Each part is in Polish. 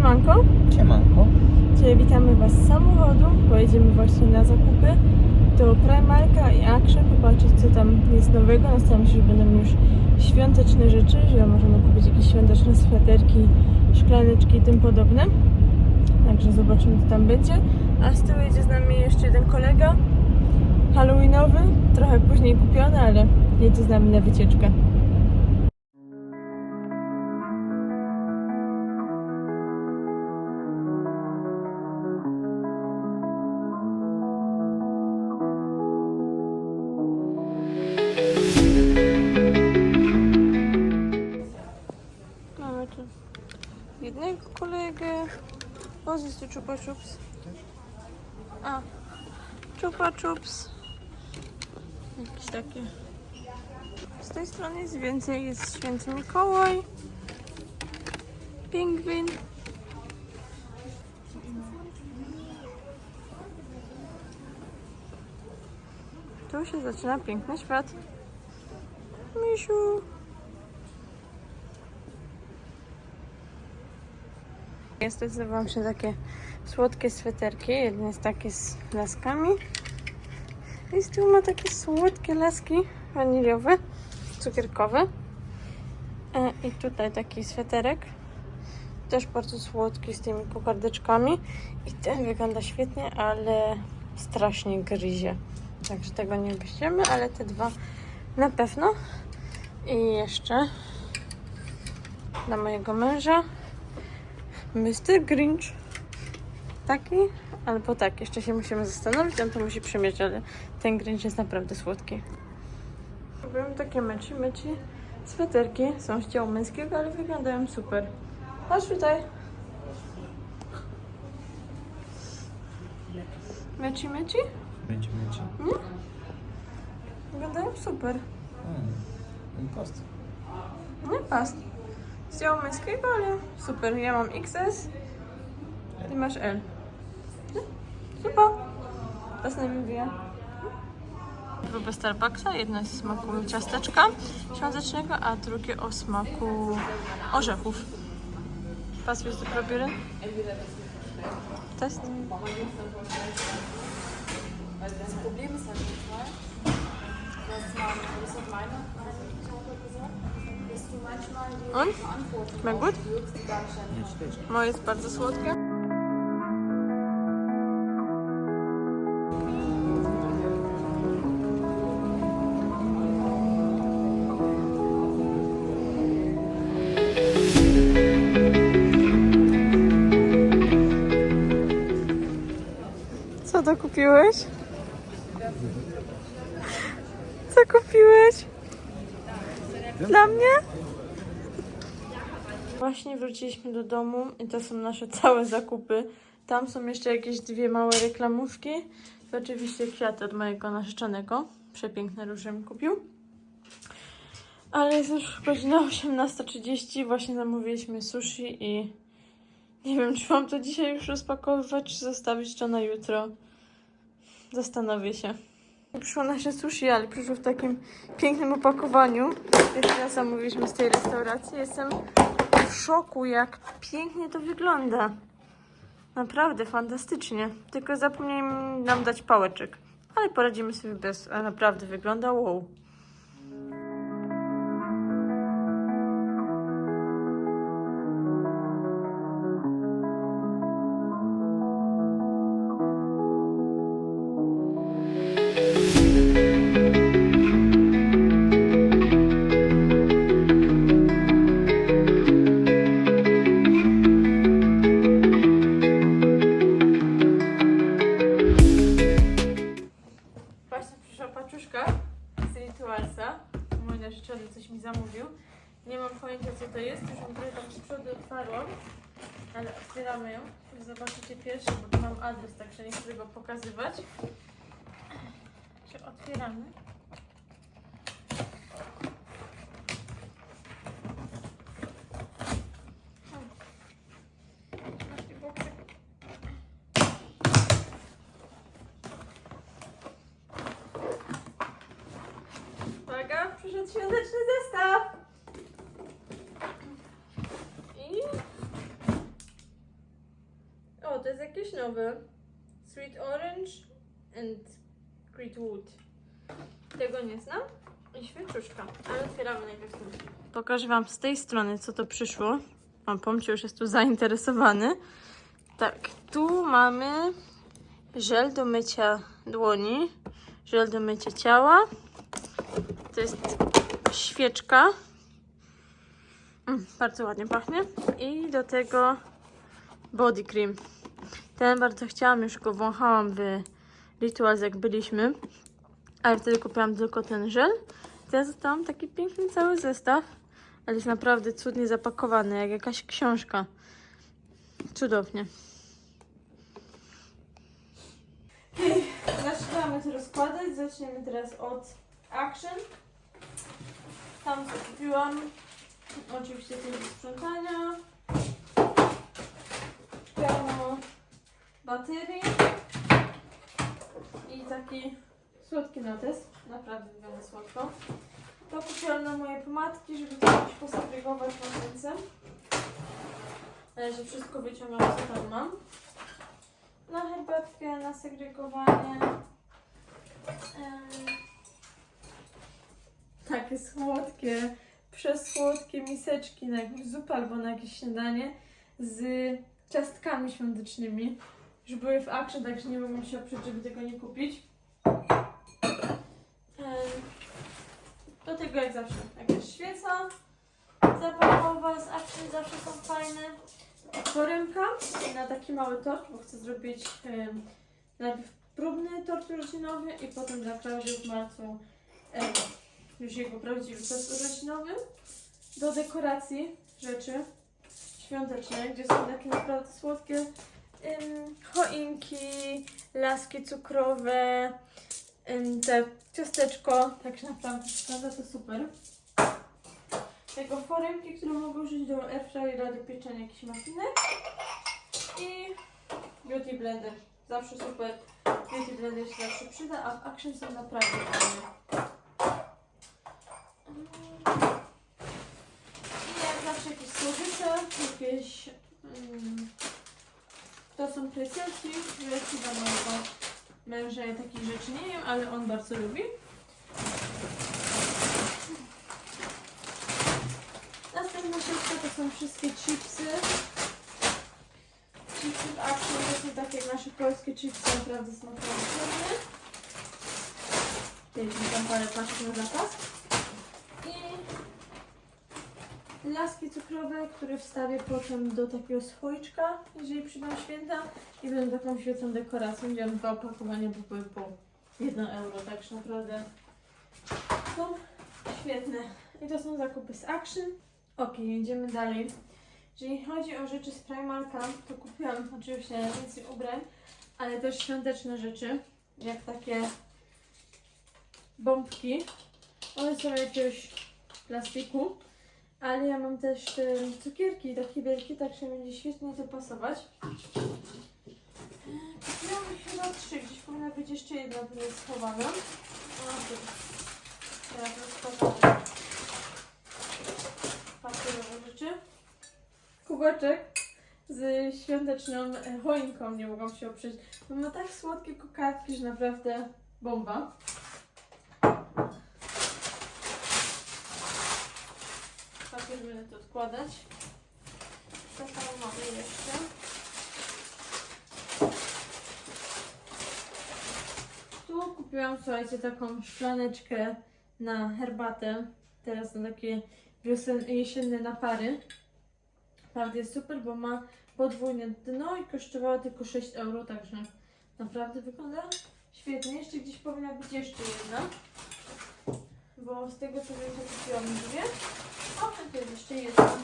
Siemanko, Siemanko. Dzisiaj witamy Was z samochodu, pojedziemy właśnie na zakupy do Primarka i Action, popatrzeć co tam jest nowego. Nastawiam się, że będą już świąteczne rzeczy, że możemy kupić jakieś świąteczne sweterki, szklaneczki i tym podobne. Także zobaczymy co tam będzie. A z tyłu jedzie z nami jeszcze jeden kolega, halloweenowy, trochę później kupiony, ale jedzie z nami na wycieczkę. Chupa Chups. A, Chupa Chups. Jakieś takie. Z tej strony jest więcej. Jest święty Mikołaj. Pingwin. Tu się zaczyna piękny świat. Misiu. Ja zdecydowałam się takie słodkie sweterki. Jeden jest taki z laskami. I z tyłu ma takie słodkie laski waniliowe, cukierkowe. E, I tutaj taki sweterek. Też bardzo słodki z tymi kokardeczkami. I ten wygląda świetnie, ale strasznie gryzie. Także tego nie weźmiemy, ale te dwa na pewno. I jeszcze dla mojego męża Mr. Grinch. Taki albo tak. Jeszcze się musimy zastanowić, on to musi przymierzyć, ale ten Grinch jest naprawdę słodki. Robiłem takie meci, meci. Sweterki są z ciała męskiego, ale wyglądają super. Chodź tutaj. Meci, meci? Będzie, będzie. Wyglądają super. Hmm. Nie pas. Z ciała męskiego, ale super. Ja mam XS. Ty masz L. Super. Teraz nie mówię. Próbę Starbucksa. Jedno jest smaku ciasteczka świątecznego, a drugie o smaku orzechów. Was willst du probieren? Test? Das Problem ist Und? Schmeckt gut? Moje jest bardzo słodkie. Dla mnie? Właśnie wróciliśmy do domu i to są nasze całe zakupy. Tam są jeszcze jakieś dwie małe reklamówki. To oczywiście kwiaty od mojego narzeczonego. Przepiękne róże mi kupił. Ale jest już godzina 18.30. Właśnie zamówiliśmy sushi i nie wiem, czy mam to dzisiaj już rozpakowywać, czy zostawić to na jutro. Zastanowię się. Przyszło nasze sushi, ale przyszło w takim pięknym opakowaniu. Jeszcze raz zamówiliśmy z tej restauracji. Jestem w szoku, jak pięknie to wygląda. Naprawdę fantastycznie. Tylko zapomniałem nam dać pałeczek. Ale poradzimy sobie bez. A naprawdę wygląda wow. Świąteczny zestaw. I to jest jakieś nowe. Sweet Orange and Great Wood. Tego nie znam. I świeczuszka. Ale otwieramy najpierw ten. Pokażę Wam z tej strony, co to przyszło. Pan Pomcie już jest tu zainteresowany. Tak, tu mamy żel do mycia dłoni, żel do mycia ciała. To jest świeczka. Mm, bardzo ładnie pachnie. I do tego body cream. Ten bardzo chciałam, już go wąchałam w Rituals jak byliśmy. Ale wtedy kupiłam tylko ten żel. Teraz dostałam taki piękny cały zestaw. Ale jest naprawdę cudnie zapakowany, jak jakaś książka. Cudownie. Zaczynamy to rozkładać. Zaczniemy teraz od Action. Tam co kupiłam. Oczywiście coś do sprzątania. Pełno baterii. I taki słodki notes. Naprawdę wygląda słodko. To kupiłam na moje pomadki, żeby to jakoś posegregować na ręce. Ale że wszystko wyciągam, co tam mam. Na herbatkę, na segregowanie. Takie słodkie, przesłodkie miseczki na jakąś zupę albo na jakieś śniadanie z ciastkami świątecznymi. Już były w akcji, także nie mogłam się oprzeć, żeby tego nie kupić. Do tego jak zawsze jakaś świeca zapachowa z akcji zawsze są fajne. Foremka na taki mały tort, bo chcę zrobić najpierw próbny tort urodzinowy i potem dla Klaudii w marcu już jego prawdziwy tort urodzinowy. Do dekoracji rzeczy świąteczne, gdzie są takie naprawdę słodkie em, choinki, laski cukrowe, em, te ciasteczko, tak naprawdę wygląda to super. Tego foremki, które mogę użyć do airfryera do pieczenia jakichś mafinek i beauty blender. Zawsze super. Beauty blender się zawsze przyda, a w Action są naprawdę fajne. Mm. I jak zawsze jakieś słodycze, jakieś... Mm, są prezenty, które chyba mojego męża ja takich rzeczy nie wiem, ale on bardzo lubi. Następna siatka to są wszystkie chipsy. Chipsy w Action to są takie nasze polskie chipsy, naprawdę smakują świetnie. Mieliśmy tam parę paczek na zapas. I laski cukrowe, które wstawię potem do takiego słoiczka, jeżeli przyjdą święta. I będą taką świecą dekoracją. Wziąłem dwa opakowania, bo były po 1 euro, także naprawdę są świetne. I to są zakupy z Action. Ok, jedziemy dalej. Jeżeli chodzi o rzeczy z Primarka, to kupiłam oczywiście więcej ubrań, ale też świąteczne rzeczy, jak takie bombki. One są jakiegoś plastiku, ale ja mam też cukierki takie wielkie, także będzie świetnie to pasować. Kupiłam ich chyba trzy, gdzieś powinna być jeszcze jedna, która jest schowana. O. Teraz rozkładamy papierowe rzeczy. Kubeczek z świąteczną e, choinką, nie mogłam się oprzeć. Bo ma tak słodkie kokardki, że naprawdę bomba. Papier będę to odkładać. Co tam mamy jeszcze? Tu kupiłam, słuchajcie, taką szklaneczkę na herbatę. Teraz na takie wiosen- jesienne napary. Naprawdę jest super, bo ma podwójne dno i kosztowała tylko 6 euro, także naprawdę wygląda świetnie. Jeszcze gdzieś powinna być jeszcze jedna. Bo z tego co wiem, to kupiłam dwie. O, to jest jeszcze jedna.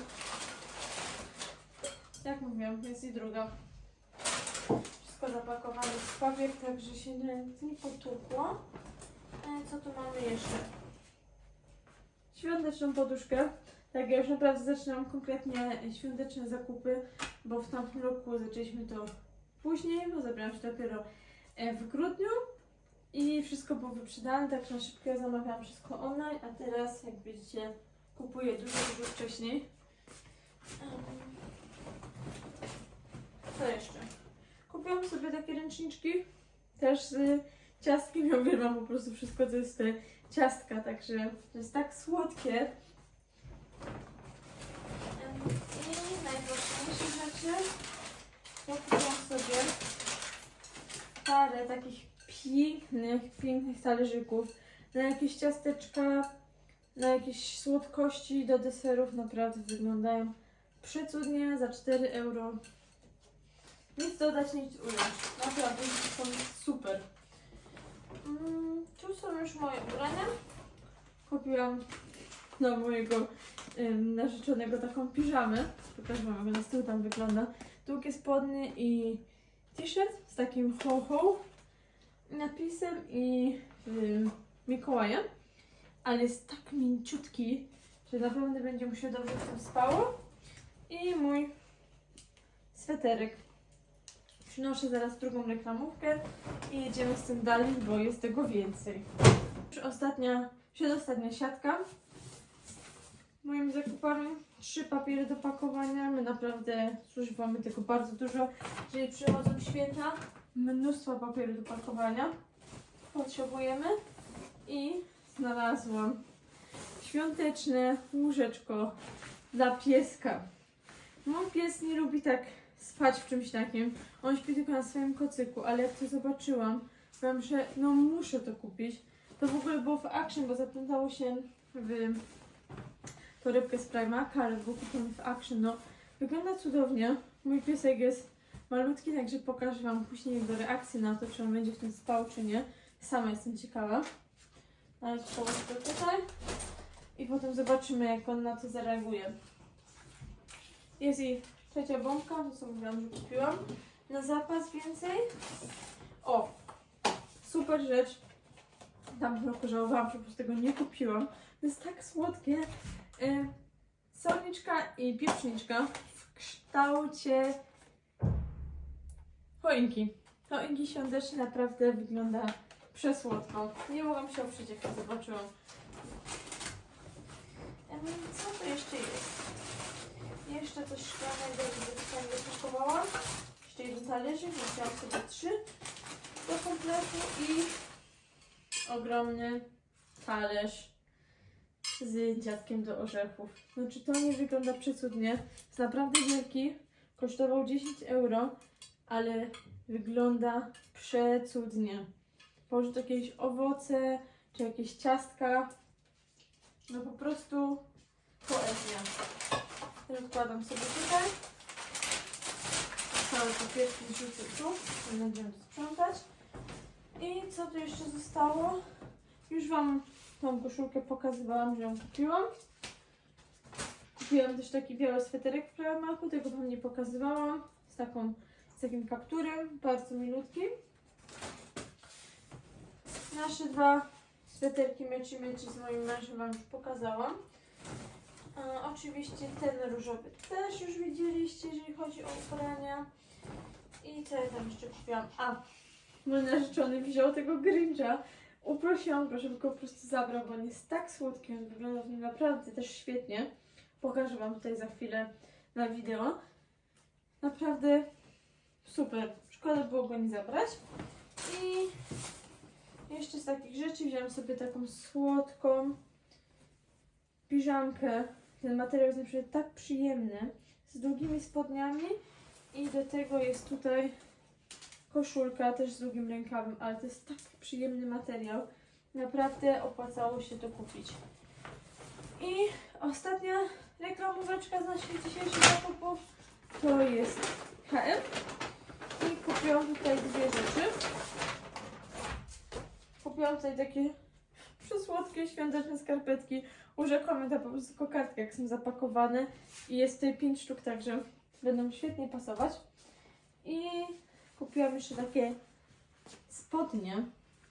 Jak mówiłam, jest i druga. Wszystko zapakowane w papier, także się nie, nie potłukło. E, Co tu mamy jeszcze? Świąteczną poduszkę. Tak, ja już naprawdę zaczynam konkretnie świąteczne zakupy, bo w tamtym roku zaczęliśmy to później, bo zabrałam się dopiero e, w grudniu i wszystko było wyprzedane, tak na szybko ja zamawiałam wszystko online, a teraz jak widzicie kupuję dużo, dużo wcześniej. Co jeszcze? kupiłam sobie takie ręczniczki, też z ciastkiem. Ja po prostu wszystko, co jest te ciastka, także to jest tak słodkie. I najważniejsze rzeczy, kupiłam sobie parę takich pięknych, pięknych talerzyków na jakieś ciasteczka, na jakieś słodkości do deserów. Naprawdę wyglądają przecudnie za 4 euro. Nic dodać, nic ująć. Naprawdę są super. Mm, tu są już moje ubrania. Kupiłam dla mojego ym, narzeczonego taką piżamę. Pokażę wam, jak na tył tam wygląda. Długie spodnie i t-shirt z takim ho-ho napisem i ym, Mikołajem. Ale jest tak mięciutki, że naprawdę będzie mu się dobrze w tym spało. I mój sweterek. Przynoszę zaraz drugą reklamówkę i jedziemy z tym dalej, bo jest tego więcej. Już ostatnia, przedostatnia siatka. Moimi zakupami trzy papiery do pakowania. My naprawdę zużywamy tego bardzo dużo. Jeżeli przychodzą święta, mnóstwo papieru do pakowania potrzebujemy. I znalazłam świąteczne łóżeczko dla pieska. Mój pies nie lubi tak spać w czymś takim. On śpi tylko na swoim kocyku, ale jak to zobaczyłam, powiem, że no muszę to kupić. To w ogóle było w Action, bo zaplątało się w torebkę z Primarka, ale było kupione w Action. No, wygląda cudownie. Mój piesek jest malutki, także pokażę Wam później jego reakcję na to, czy on będzie w tym spał, czy nie. Sama jestem ciekawa. Ale położę to tutaj i potem zobaczymy, jak on na to zareaguje. Jest i trzecia bombka, to co mówiłam, że kupiłam. Na zapas więcej. O, super rzecz. Tam roku żałowałam, że po prostu tego nie kupiłam. To jest tak słodkie. Y, solniczka i pieprzniczka w kształcie choinki. Choinki świąteczne naprawdę wygląda przesłodko. Nie mogłam się oprzeć, jak to zobaczyłam. Co to jeszcze jest? Jeszcze coś szklanego, nie zapakowałam. Jeszcze jeden talerzyk, wziąłam sobie trzy do kompletu i ogromny talerz z dziadkiem do orzechów. Znaczy to nie wygląda przecudnie. Jest naprawdę wielki. Kosztował 10 euro, ale wygląda przecudnie. Położyć tu jakieś owoce, czy jakieś ciastka. No po prostu poezja. Rozkładam sobie tutaj. Cały papierki rzucę tu. Będziemy to sprzątać. I co tu jeszcze zostało? Już Wam tą koszulkę pokazywałam, że ją kupiłam. Kupiłam też taki biały sweterek w Primarku, tego Wam nie pokazywałam. Z, taką, z takim kapturem, bardzo milutkim. Nasze dwa sweterki meci meci z moim mężem Wam już pokazałam. E, oczywiście ten różowy też już widzieliście, jeżeli chodzi o ubrania. I co ja tam jeszcze kupiłam? A, mój narzeczony wziął tego Grincha. Uprosiłam go, żeby go po prostu zabrał, bo on jest tak słodki, on wygląda w nim naprawdę też świetnie. Pokażę Wam tutaj za chwilę na wideo. Naprawdę super. Szkoda było go nie zabrać. I jeszcze z takich rzeczy wziąłem sobie taką słodką piżamkę. Ten materiał jest naprawdę tak przyjemny. Z długimi spodniami. I do tego jest tutaj koszulka też z długim rękawem, ale to jest tak przyjemny materiał. Naprawdę opłacało się to kupić. I ostatnia reklamóweczka z naszych dzisiejszych zakupów to jest HM. I kupiłam tutaj dwie rzeczy. Kupiłam tutaj takie przesłodkie, świąteczne skarpetki. Urzekłam to po prostu kokardkę, jak są zapakowane. I jest tutaj 5 sztuk, także będą świetnie pasować. I kupiłam jeszcze takie spodnie,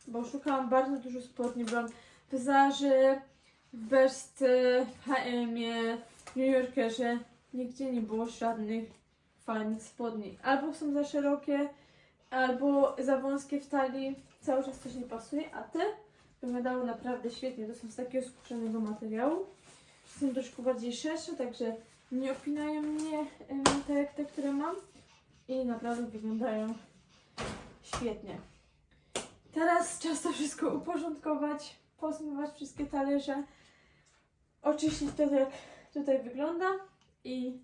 bo szukałam bardzo dużo spodni. Byłam w Zarze, w Berszce, w H&M-ie, w New Yorkerze. Nigdzie nie było żadnych fajnych spodni. Albo są za szerokie, albo za wąskie w talii. Cały czas coś nie pasuje, a te wyglądały naprawdę świetnie. To są z takiego skórzanego materiału. Są troszkę bardziej szersze, także nie opinają mnie jak te, które mam. I naprawdę wyglądają Świetnie. Teraz czas to wszystko uporządkować, pozmywać wszystkie talerze, oczyścić to, jak tutaj wygląda i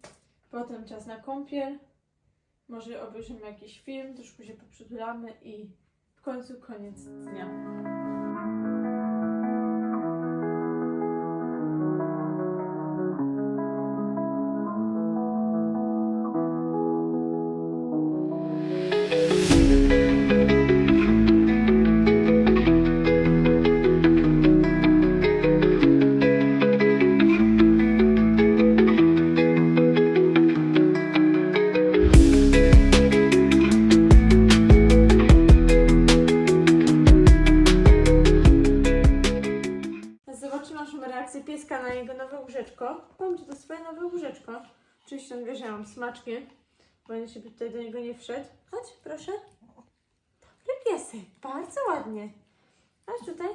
potem czas na kąpiel. Może obejrzymy jakiś film, troszkę się poprzytulamy i w końcu koniec dnia. Zobaczymy naszą reakcję pieska na jego nowe łóżeczko. Ci, to swoje nowe łóżeczko. Oczywiście on wie, ja mam smaczki, bo on się tutaj do niego nie wszedł. Chodź, proszę. Dobry piesek, bardzo ładnie. Chodź tutaj.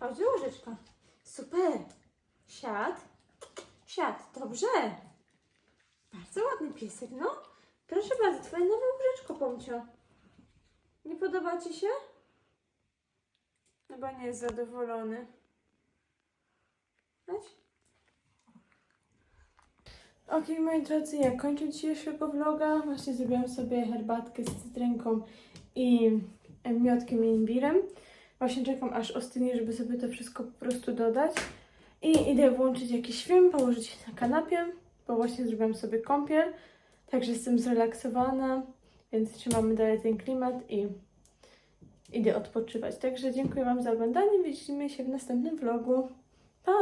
Chodź do łóżeczka. Super. Siad. Siad, dobrze. Bardzo ładny piesek, no. Proszę bardzo, twoje nowe łóżeczko, Pomcio. Nie podoba Ci się? Chyba nie jest zadowolony. Okej, moi drodzy, ja kończę dzisiejszego vloga. Właśnie zrobiłam sobie herbatkę z cytrynką i miodkiem i imbirem. Właśnie czekam aż ostygnie, żeby sobie to wszystko po prostu dodać. I idę włączyć jakiś film, położyć na kanapie, bo właśnie zrobiłam sobie kąpiel. Także jestem zrelaksowana, więc trzymamy dalej ten klimat i idę odpoczywać. Także dziękuję Wam za oglądanie. Widzimy się w następnym vlogu. Pa!